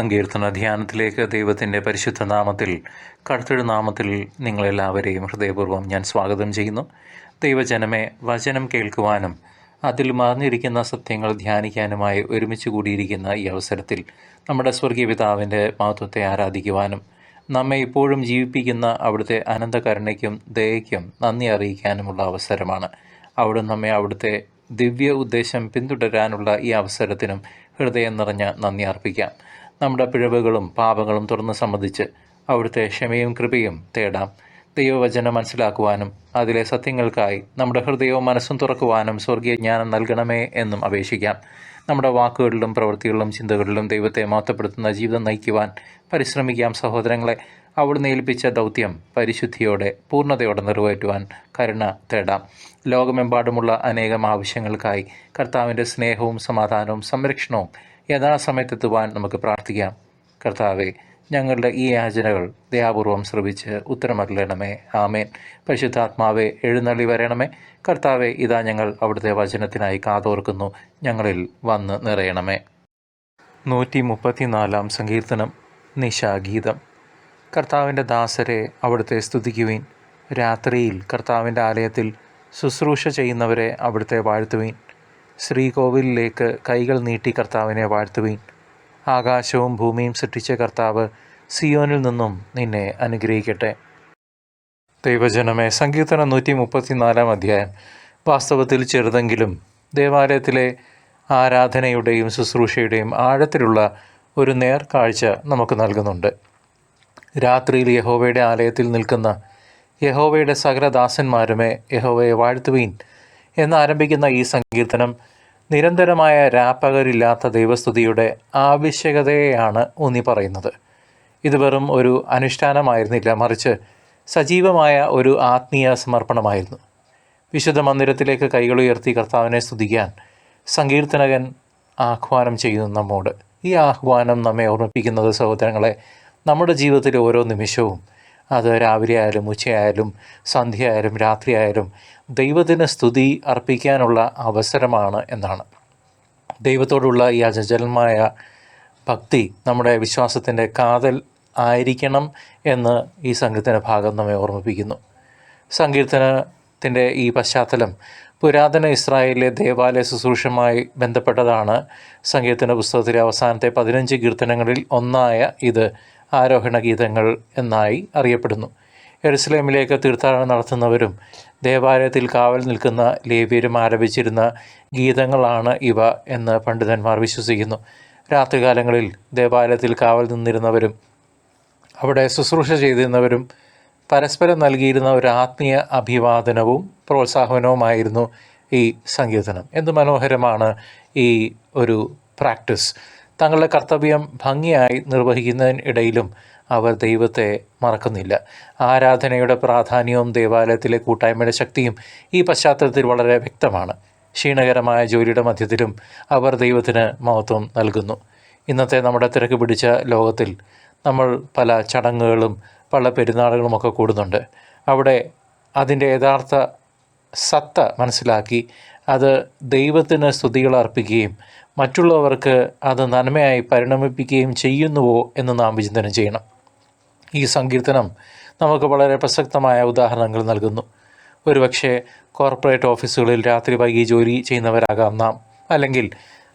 സങ്കീർത്തന ധ്യാനത്തിലേക്ക് ദൈവത്തിന്റെ പരിശുദ്ധ നാമത്തിൽ കടുത്തൊരു നാമത്തിൽ നിങ്ങളെല്ലാവരെയും ഹൃദയപൂർവം ഞാൻ സ്വാഗതം ചെയ്യുന്നു. ദൈവജനമെ വചനം കേൾക്കുവാനും അതിൽ മറഞ്ഞിരിക്കുന്ന സത്യങ്ങൾ ധ്യാനിക്കാനുമായി ഒരുമിച്ച് കൂടിയിരിക്കുന്ന ഈ അവസരത്തിൽ നമ്മുടെ സ്വർഗീയ പിതാവിന്റെ മഹത്വത്തെ ആരാധിക്കുവാനും നമ്മെ ഇപ്പോഴും ജീവിപ്പിക്കുന്ന അവിടുത്തെ അനന്തകരുണയ്ക്കും ദയയ്ക്കും നന്ദി അറിയിക്കാനുമുള്ള അവസരമാണ്. അവിടെ നമ്മെ അവിടുത്തെ ദിവ്യ ഉദ്ദേശം പിന്തുടരാനുള്ള ഈ അവസരത്തിനും ഹൃദയം നിറഞ്ഞ നന്ദി അർപ്പിക്കാം. നമ്മുടെ പിഴവുകളും പാപങ്ങളും തുറന്ന് സമ്മതിച്ച് അവിടുത്തെ ക്ഷമയും കൃപയും തേടാം. ദൈവവചനം മനസ്സിലാക്കുവാനും അതിലെ സത്യങ്ങൾക്കായി നമ്മുടെ ഹൃദയവും മനസ്സും തുറക്കുവാനും സ്വർഗീയ ജ്ഞാനം നൽകണമേ എന്നും അപേക്ഷിക്കാം. നമ്മുടെ വാക്കുകളിലും പ്രവൃത്തികളിലും ചിന്തകളിലും ദൈവത്തെ മഹത്വപ്പെടുത്തുന്ന ജീവിതം നയിക്കുവാൻ പരിശ്രമിക്കാം സഹോദരങ്ങളെ. അവിടുന്ന് ഏൽപ്പിച്ച ദൗത്യം പരിശുദ്ധിയോടെ പൂർണതയോടെ നിറവേറ്റുവാൻ കരുണ തേടാം. ലോകമെമ്പാടുമുള്ള അനേകം ആവശ്യങ്ങൾക്കായി കർത്താവിന്റെ സ്നേഹവും സമാധാനവും സംരക്ഷണവും യഥാസമയത്തെത്തുവാൻ നമുക്ക് പ്രാർത്ഥിക്കാം. കർത്താവെ ഞങ്ങളുടെ ഈ യാചനകൾ ദയാപൂർവം ശ്രവിച്ച് ഉത്തരമറിയണമേ ആമേൻ. പരിശുദ്ധാത്മാവെ എഴുന്നള്ളി വരണമേ. കർത്താവെ ഇതാ ഞങ്ങൾ അവിടുത്തെ വചനത്തിനായി കാതോർക്കുന്നു. ഞങ്ങളിൽ വന്ന് നിറയണമേ. നൂറ്റി മുപ്പത്തിനാലാം സങ്കീർത്തനം നിശാഗീതം. കർത്താവിന്റെ ദാസരെ അവിടുത്തെ സ്തുതിക്കുവീൻ. രാത്രിയിൽ കർത്താവിന്റെ ആലയത്തിൽ ശുശ്രൂഷ ചെയ്യുന്നവരെ അവിടുത്തെ വാഴ്ത്തുവീൻ. ശ്രീകോവിലിലേക്ക് കൈകൾ നീട്ടി കർത്താവിനെ വാഴ്ത്തുവീൻ. ആകാശവും ഭൂമിയും സൃഷ്ടിച്ച കർത്താവ് സിയോനിൽ നിന്നും നിന്നെ അനുഗ്രഹിക്കട്ടെ. ദൈവജനമേ സങ്കീർത്തനം നൂറ്റി മുപ്പത്തിനാലാം അധ്യായം. വാസ്തവത്തിൽ ചെറുതെങ്കിലും ദേവാലയത്തിലെ ആരാധനയുടെയും ശുശ്രൂഷയുടെയും ആഴത്തിലുള്ള ഒരു നേർക്കാഴ്ച നമുക്ക് നൽകുന്നുണ്ട്. രാത്രിയിൽ യഹോവയുടെ ആലയത്തിൽ നിൽക്കുന്ന യഹോവയുടെ സകലദാസന്മാരുമേ യഹോവയെ വാഴ്ത്തുവീൻ. എന്നാരംഭിക്കുന്ന ഈ സങ്കീർത്തനം നിരന്തരമായ രാപ്പകരില്ലാത്ത ദൈവസ്തുതിയുടെ ആവശ്യകതയെയാണ് ഊന്നി പറയുന്നത്. ഇത് വെറും ഒരു അനുഷ്ഠാനമായിരുന്നില്ല മറിച്ച് സജീവമായ ഒരു ആത്മീയ സമർപ്പണമായിരുന്നു. വിശുദ്ധ മന്ദിരത്തിലേക്ക് കൈകളുയർത്തി കർത്താവിനെ സ്തുതിക്കാൻ സങ്കീർത്തനകൻ ആഹ്വാനം ചെയ്യുന്നു നമ്മോട്. ഈ ആഹ്വാനം നമ്മെ ഓർമ്മിപ്പിക്കുന്നത് സഹോദരങ്ങളെ നമ്മുടെ ജീവിതത്തിലെ ഓരോ നിമിഷവും അത് രാവിലെ ആയാലും ഉച്ചയായാലും സന്ധ്യ ആയാലും രാത്രി ആയാലും ദൈവത്തിന് സ്തുതി അർപ്പിക്കാനുള്ള അവസരമാണ് എന്നാണ്. ദൈവത്തോടുള്ള ഈ അചഞ്ചലമായ ഭക്തി നമ്മുടെ വിശ്വാസത്തിന്റെ കാതൽ ആയിരിക്കണം എന്ന് ഈ സങ്കീർത്തന ഭാഗം നമ്മെ ഓർമ്മിപ്പിക്കുന്നു. സങ്കീർത്തനത്തിന്റെ ഈ പശ്ചാത്തലം പുരാതന ഇസ്രായേലിലെ ദേവാലയ ശുശ്രൂഷയുമായി ബന്ധപ്പെട്ടതാണ്. സങ്കീർത്തന പുസ്തകത്തിലെ അവസാനത്തെ പതിനഞ്ച് കീർത്തനങ്ങളിൽ ഒന്നായ ഇത് ആരോഹണ ഗീതങ്ങൾ എന്നായി അറിയപ്പെടുന്നു. എറുസലേമിലേക്ക് തീർത്ഥാടനം നടത്തുന്നവരും ദേവാലയത്തിൽ കാവൽ നിൽക്കുന്ന ലേവ്യരും ആലപിച്ചിരുന്ന ഗീതങ്ങളാണ് ഇവ എന്ന് പണ്ഡിതന്മാർ വിശ്വസിക്കുന്നു. രാത്രികാലങ്ങളിൽ ദേവാലയത്തിൽ കാവൽ നിന്നിരുന്നവരും അവിടെ ശുശ്രൂഷ ചെയ്തിരുന്നവരും പരസ്പരം നൽകിയിരുന്ന ഒരു ആത്മീയ അഭിവാദനവും പ്രോത്സാഹനവുമായിരുന്നു ഈ സങ്കീർത്തനം. എന്ത് മനോഹരമാണ് ഈ ഒരു പ്രാക്ടീസ്. തങ്ങളുടെ കർത്തവ്യം ഭംഗിയായി നിർവഹിക്കുന്നതിനിടയിലും അവർ ദൈവത്തെ മറക്കുന്നില്ല. ആരാധനയുടെ പ്രാധാന്യവും ദേവാലയത്തിലെ കൂട്ടായ്മയുടെ ശക്തിയും ഈ പശ്ചാത്തലത്തിൽ വളരെ വ്യക്തമാണ്. ക്ഷീണകരമായ ജോലിയുടെ മധ്യത്തിലും അവർ ദൈവത്തിന് മഹത്വം നൽകുന്നു. ഇന്നത്തെ നമ്മുടെ തിരക്ക് പിടിച്ച ലോകത്തിൽ നമ്മൾ പല ചടങ്ങുകളും പല പെരുന്നാളുകളുമൊക്കെ കൂടുന്നുണ്ട്. അവിടെ അതിന്റെ യഥാർത്ഥ സത്ത മനസ്സിലാക്കി അത് ദൈവത്തിന് സ്തുതികൾ അർപ്പിക്കുകയും മറ്റുള്ളവർക്ക് അത് നന്മയായി പരിണമിപ്പിക്കുകയും ചെയ്യുന്നുവോ എന്ന് നാം വിചിന്തനം ചെയ്യണം. ഈ സങ്കീർത്തനം നമുക്ക് വളരെ പ്രസക്തമായ ഉദാഹരണങ്ങൾ നൽകുന്നു. ഒരുപക്ഷെ കോർപ്പറേറ്റ് ഓഫീസുകളിൽ രാത്രി വൈകി ജോലി ചെയ്യുന്നവരാകാം നാം അല്ലെങ്കിൽ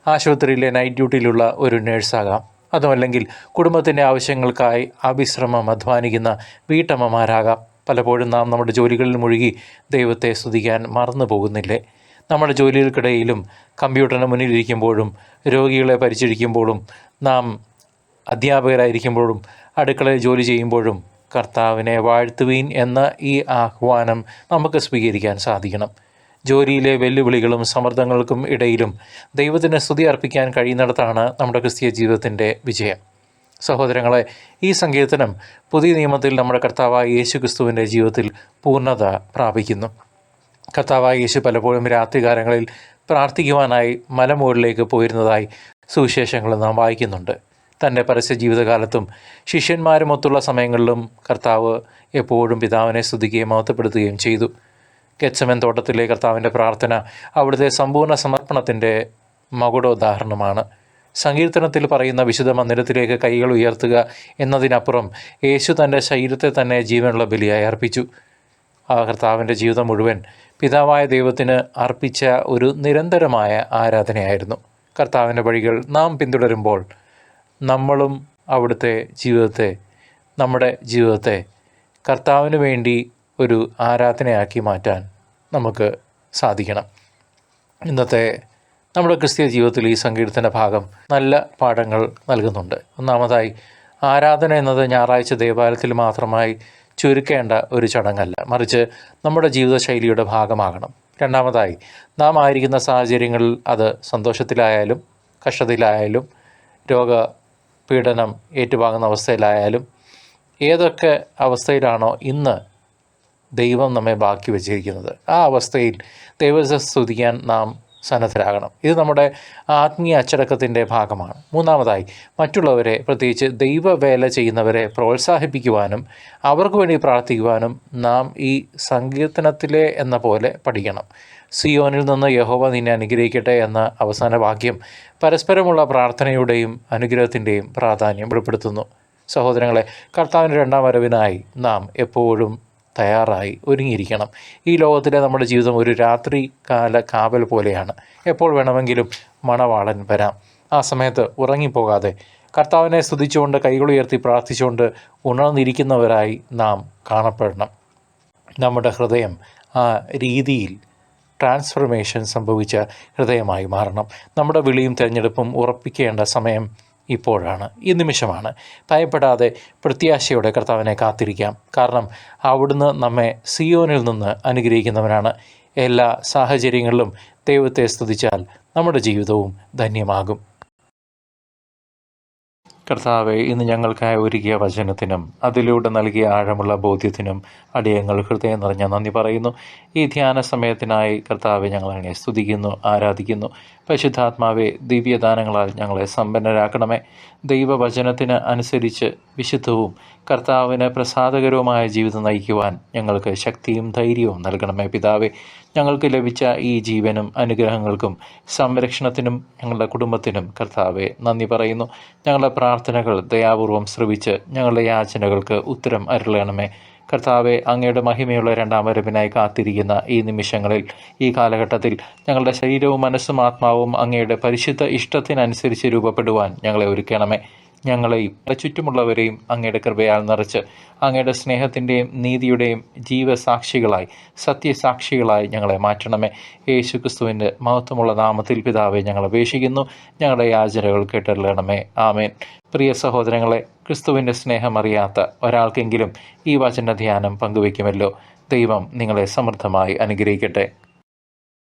ആശുപത്രിയിലെ നൈറ്റ് ഡ്യൂട്ടിയിലുള്ള ഒരു നേഴ്സാകാം. അതുമല്ലെങ്കിൽ കുടുംബത്തിന്റെ ആവശ്യങ്ങൾക്കായി അവിശ്രമം അധ്വാനിക്കുന്ന വീട്ടമ്മമാരാകാം. പലപ്പോഴും നാം നമ്മുടെ ജോലികളിൽ മുഴുകി ദൈവത്തെ സ്തുതിക്കാൻ മറന്നു പോകുന്നില്ലേ നമ്മുടെ ജോലികൾക്കിടയിലും കമ്പ്യൂട്ടറിന് മുന്നിലിരിക്കുമ്പോഴും രോഗികളെ പരിചരിക്കുമ്പോഴും നാം അധ്യാപകരായിരിക്കുമ്പോഴും അടുക്കളയിൽ ജോലി ചെയ്യുമ്പോഴും കർത്താവിനെ വാഴ്ത്തുവീൻ എന്ന ഈ ആഹ്വാനം നമുക്ക് സ്വീകരിക്കാൻ സാധിക്കണം. ജോലിയിലെ വെല്ലുവിളികളും സമ്മർദ്ദങ്ങൾക്കും ഇടയിലും ദൈവത്തിന് സ്തുതി അർപ്പിക്കാൻ കഴിയുന്നിടത്താണ് നമ്മുടെ ക്രിസ്തീയ ജീവിതത്തിന്റെ വിജയം. സഹോദരങ്ങളെ ഈ സങ്കീർത്തനം പുതിയ നിയമത്തിൽ നമ്മുടെ കർത്താവായ യേശു ക്രിസ്തുവിന്റെ ജീവിതത്തിൽ പൂർണത പ്രാപിക്കുന്നു. കർത്താവായ യേശു പലപ്പോഴും രാത്രികാലങ്ങളിൽ പ്രാർത്ഥിക്കുവാനായി മലമുകളിലേക്ക് പോയിരുന്നതായി സുവിശേഷങ്ങൾ നാം വായിക്കുന്നുണ്ട്. തന്റെ പരസ്യ ജീവിതകാലത്തും ശിഷ്യന്മാരുമൊത്തുള്ള സമയങ്ങളിലും കർത്താവ് എപ്പോഴും പിതാവിനെ സ്തുതിക്കുകയും മഹത്വപ്പെടുത്തുകയും ചെയ്തു. കെച്ചമൻ തോട്ടത്തിലെ കർത്താവിന്റെ പ്രാർത്ഥന അവിടുത്തെ സമ്പൂർണ സമർപ്പണത്തിന്റെ മകുടോദാഹരണമാണ്. സങ്കീർത്തനത്തിൽ പറയുന്ന വിശുദ്ധ മന്ദിരത്തിലേക്ക് കൈകൾ ഉയർത്തുക എന്നതിനപ്പുറം യേശു തന്റെ ശരീരത്തെ തന്നെ ജീവനുള്ള ബലിയായി അർപ്പിച്ചു. ആ കർത്താവിന്റെ ജീവിതം മുഴുവൻ പിതാവായ ദൈവത്തിന് അർപ്പിച്ച ഒരു നിരന്തരമായ ആരാധനയായിരുന്നു. കർത്താവിന്റെ വഴികൾ നാം പിന്തുടരുമ്പോൾ നമ്മളും അവിടുത്തെ ജീവിതത്തെ നമ്മുടെ ജീവിതത്തെ കർത്താവിന് വേണ്ടി ഒരു ആരാധനയാക്കി മാറ്റാൻ നമുക്ക് സാധിക്കണം. ഇന്നത്തെ നമ്മുടെ ക്രിസ്തീയ ജീവിതത്തിൽ ഈ സങ്കീർത്തന ഭാഗം നല്ല പാഠങ്ങൾ നൽകുന്നുണ്ട്. ഒന്നാമതായി ആരാധന എന്നത് ഞായറാഴ്ച ദേവാലയത്തിൽ മാത്രമായി ചുരുക്കേണ്ട ഒരു ചടങ്ങല്ല. മറിച്ച് നമ്മുടെ ജീവിതശൈലിയുടെ ഭാഗമാകണം. രണ്ടാമതായി നാം ആയിരിക്കുന്ന സാഹചര്യങ്ങളിൽ അത് സന്തോഷത്തിലായാലും കഷ്ടത്തിലായാലും രോഗ പീഡനം ഏറ്റുവാങ്ങുന്ന അവസ്ഥയിലായാലും ഏതൊക്കെ അവസ്ഥയിലാണോ ഇന്ന് ദൈവം നമ്മെ ബാക്കി വച്ചിരിക്കുന്നത്. ആ അവസ്ഥയിൽ ദൈവത്തെ സ്തുതിക്കാൻ നാം സന്നദ്ധരാകണം. ഇത് നമ്മുടെ ആത്മീയ അച്ചടക്കത്തിന്റെ ഭാഗമാണ്. മൂന്നാമതായി മറ്റുള്ളവരെ പ്രത്യേകിച്ച് ദൈവവേല ചെയ്യുന്നവരെ പ്രോത്സാഹിപ്പിക്കുവാനും അവർക്ക് വേണ്ടി പ്രാർത്ഥിക്കുവാനും നാം ഈ സങ്കീർത്തനത്തിലെ എന്ന പോലെ പഠിക്കണം. സിയോനിൽ നിന്ന് യഹോവ നിന്നെ അനുഗ്രഹിക്കട്ടെ എന്ന അവസാന വാക്യം പരസ്പരമുള്ള പ്രാർത്ഥനയുടെയും അനുഗ്രഹത്തിന്റെയും പ്രാധാന്യം വെളിപ്പെടുത്തുന്നു. സഹോദരങ്ങളെ കർത്താവിന്റെ രണ്ടാം വരവിനായി നാം എപ്പോഴും തയ്യാറായി ഒരുങ്ങിയിരിക്കണം. ഈ ലോകത്തിലെ നമ്മുടെ ജീവിതം ഒരു രാത്രി കാല കാവൽ പോലെയാണ്. എപ്പോൾ വേണമെങ്കിലും മണവാളൻ വരാം. ആ സമയത്ത് ഉറങ്ങിപ്പോകാതെ കർത്താവിനെ സ്തുതിച്ചുകൊണ്ട് കൈകളുയർത്തി പ്രാർത്ഥിച്ചുകൊണ്ട് ഉണർന്നിരിക്കുന്നവരായി നാം കാണപ്പെടണം. നമ്മുടെ ഹൃദയം ആ രീതിയിൽ ട്രാൻസ്ഫർമേഷൻ സംഭവിച്ച ഹൃദയമായി മാറണം. നമ്മുടെ വിളിയും തിരഞ്ഞെടുപ്പും ഉറപ്പിക്കേണ്ട സമയം ഇപ്പോഴാണ് ഈ നിമിഷമാണ്. ഭയപ്പെടാതെ പ്രത്യാശയോടെ കർത്താവിനെ കാത്തിരിക്കാം. കാരണം അവിടുന്ന് നമ്മെ സിയോനിൽ നിന്ന് അനുഗ്രഹിക്കുന്നവനാണ്. എല്ലാ സാഹചര്യങ്ങളിലും ദൈവത്തെ സ്തുതിച്ചാൽ നമ്മുടെ ജീവിതവും ധന്യമാകും. കർത്താവെ ഇന്ന് ഞങ്ങൾക്കായി ഒരുക്കിയ വചനത്തിനും അതിലൂടെ നൽകിയ ആഴമുള്ള ബോധ്യത്തിനും അടിയങ്ങൾ ഹൃദയം നിറഞ്ഞ നന്ദി പറയുന്നു. ഈ ധ്യാന സമയത്തിനായി കർത്താവെ ഞങ്ങൾ സ്തുതിക്കുന്നു ആരാധിക്കുന്നു. പരിശുദ്ധാത്മാവെ ദിവ്യദാനങ്ങളാൽ ഞങ്ങളെ സമ്പന്നരാക്കണമേ. ദൈവവചനത്തിന് അനുസരിച്ച് വിശുദ്ധവും കർത്താവിന് പ്രസാദകരവുമായ ജീവിതം നയിക്കുവാൻ ഞങ്ങൾക്ക് ശക്തിയും ധൈര്യവും നൽകണമേ പിതാവേ. ഞങ്ങൾക്ക് ലഭിച്ച ഈ ജീവനും അനുഗ്രഹങ്ങൾക്കും സംരക്ഷണത്തിനും ഞങ്ങളുടെ കുടുംബത്തിനും കർത്താവെ നന്ദി പറയുന്നു. ഞങ്ങളുടെ പ്രാർത്ഥനകൾ ദയാപൂർവം ശ്രവിച്ച് ഞങ്ങളുടെ യാചനകൾക്ക് ഉത്തരം അരുളണമേ. കർത്താവെ അങ്ങയുടെ മഹിമയുള്ള രണ്ടാം വരവിനായി കാത്തിരിക്കുന്ന ഈ നിമിഷങ്ങളിൽ ഈ കാലഘട്ടത്തിൽ ഞങ്ങളുടെ ശരീരവും മനസ്സും ആത്മാവും അങ്ങയുടെ പരിശുദ്ധ ഇഷ്ടത്തിനനുസരിച്ച് രൂപപ്പെടുവാൻ ഞങ്ങളെ ഒരുക്കണമേ. ഞങ്ങളെയും ചുറ്റുമുള്ളവരെയും അങ്ങയുടെ കൃപയാൽ നിറച്ച് അങ്ങയുടെ സ്നേഹത്തിന്റെയും നീതിയുടെയും ജീവസാക്ഷികളായി സത്യസാക്ഷികളായി ഞങ്ങളെ മാറ്റണമേ. യേശു ക്രിസ്തുവിന്റെ മഹത്വമുള്ള നാമത്തിൽ പിതാവെ ഞങ്ങൾ അപേക്ഷിക്കുന്നു. ഞങ്ങളുടെ യാചനകൾ കേട്ടറിയണമേ. ആമേൻ. പ്രിയ സഹോദരങ്ങളെ ക്രിസ്തുവിന്റെ സ്നേഹമറിയാത്ത ഒരാൾക്കെങ്കിലും ഈ വചന ധ്യാനം പങ്കുവയ്ക്കുമല്ലോ. ദൈവം നിങ്ങളെ സമൃദ്ധമായി അനുഗ്രഹിക്കട്ടെ.